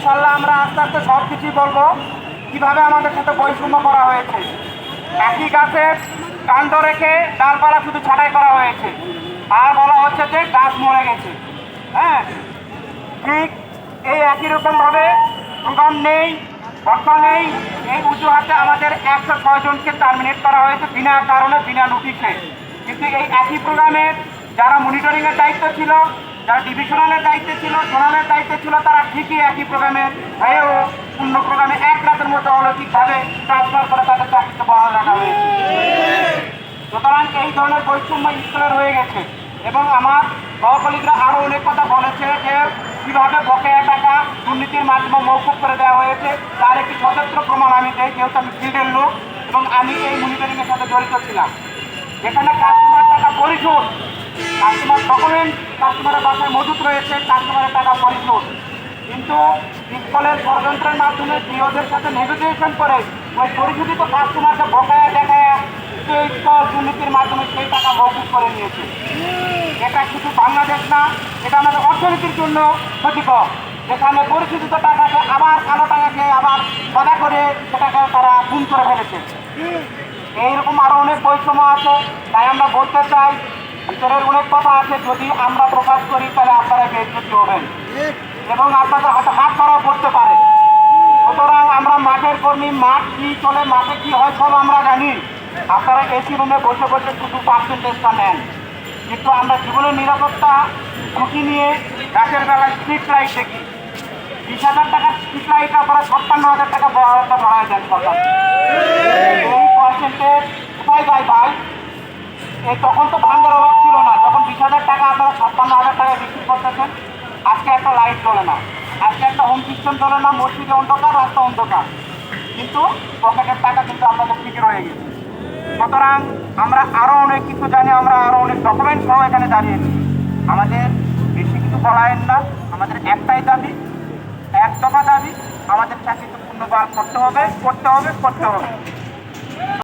ইনশাল্লাহ আমরা আস্তে আস্তে সব কিছুই বলব। কীভাবে আমাদের সাথে বৈষম্য করা হয়েছে। একই গাছের কাণ্ড রেখে ডালপালা শুধু ছাঁটাই করা হয়েছে। আর বলা হচ্ছে যে গাছ মরে গেছে। হ্যাঁ? ঠিক এই একই রকমভাবে প্রোগ্রাম নেই কথা নেই, এই অজুহাতে আমাদের একশো ছয় জনকে টার্মিনেট করা হয়েছে বিনা কারণে, বিনা নোটিশে কিন্তু এই একই প্রোগ্রামের যারা মনিটরিংয়ের দায়িত্ব ছিল যারা ডিভিশনালের দায়িত্বে ছিল জোনালের দায়িত্বে ছিল, তারা ঠিকই একই প্রোগ্রামে হয়েও অন্য প্রোগ্রামে এক রাতের মধ্যে অলৌকিকভাবে ট্রান্সফার করে তাদের চাকরিতে বহাল রাখা হয়েছে। সুতরাং এই ধরনের বৈষম্য স্কুলের হয়ে গেছে এবং আমার সহকলিকরা আরও অনেক কথা বলেছে যে কীভাবে বকেয়া টাকা দুর্নীতির মাধ্যমে মৌকুব করে দেওয়া হয়েছে, তার একটি সযত্র প্রমাণ আমি দেই, যেহেতু আমি ফিল্ডের লোক এবং আমি এই মনিটরিংয়ের সাথে জড়িত ছিলাম। যেখানে কাস্টমার টাকা পরিশোধ কাস্টমার ডকুমেন্ট কাস্টমারের বাসায় মজুত রয়েছে, কাস্টমারের টাকা পরিশোধ। কিন্তু স্কুলের ষড়যন্ত্রের মাধ্যমে জিওদের সাথে নেগোসিয়েশন করে ওই পরিশোধিত কাস্টমারকে বকায়া দেখায় স্তর দুর্নীতির মাধ্যমে সেই টাকা মৌকুব করে নিয়েছে। এটা শুধু বাংলাদেশ না, এটা আমাদের অর্থনীতির জন্য ক্ষতিকর। যেখানে পরিশোধিত টাকাকে আবার কালো টাকাকে আবার সাদা করে সেটাকে তারা গুম করে ফেলেছে। এইরকম আরও অনেক বৈষম্য আছে, তাই আমরা বলতে চাই ভিতরের অনেক কথা আছে, যদি আমরা প্রকাশ করি, তাহলে আপনারা বেজ্জতি হবেন। এবং আপনাদের হাতে হাত ধরাও করতে পারে। সুতরাং আমরা মাঠের কর্মী, মাঠ কি চলে, মাঠে কি হয়, সব আমরা জানি। আপনারা এসি রুমে বসে বসে শুধু পার্সেন্টেজটা নেন। কিন্তু আমরা জীবনের নিরাপত্তা ঝুঁকি নিয়ে রাতের বেলায় স্ট্রিট লাইট দেখি। বিশ হাজার টাকার স্ট্রিট লাইট আপনারা ছাপ্পান্ন হাজার টাকা বড় বাড়ায় দেন সরকার। এই পার্সেন্টেজ কোথায় যায় ভাই? এই তখন তো ভাঙ্গার অভাব ছিল না যখন বিশ হাজার টাকা আপনারা ছাপ্পান্ন হাজার টাকা বিক্রি করতেছেন আজকে একটা লাইট চলে না। আজকে একটা হোম সিস্টেম চলে না, মসজিদে অন্ধকার, রাস্তা অন্ধকার। কিন্তু পকেটের টাকা কিন্তু আপনাদের ঠিকই রয়ে গেছে। সুতরাং আমরা আরও অনেক কিছু জানি, আমরা আরও অনেক ডকুমেন্ট সহ এখানে দাঁড়িয়েছি আমাদের বেশি কিছু বলায়েন না, আমাদের একটাই দাবি, এক দফা দাবি, আমাদের চাকরিতে পূর্ণবার করতে হবে করতে হবে করতে হবে।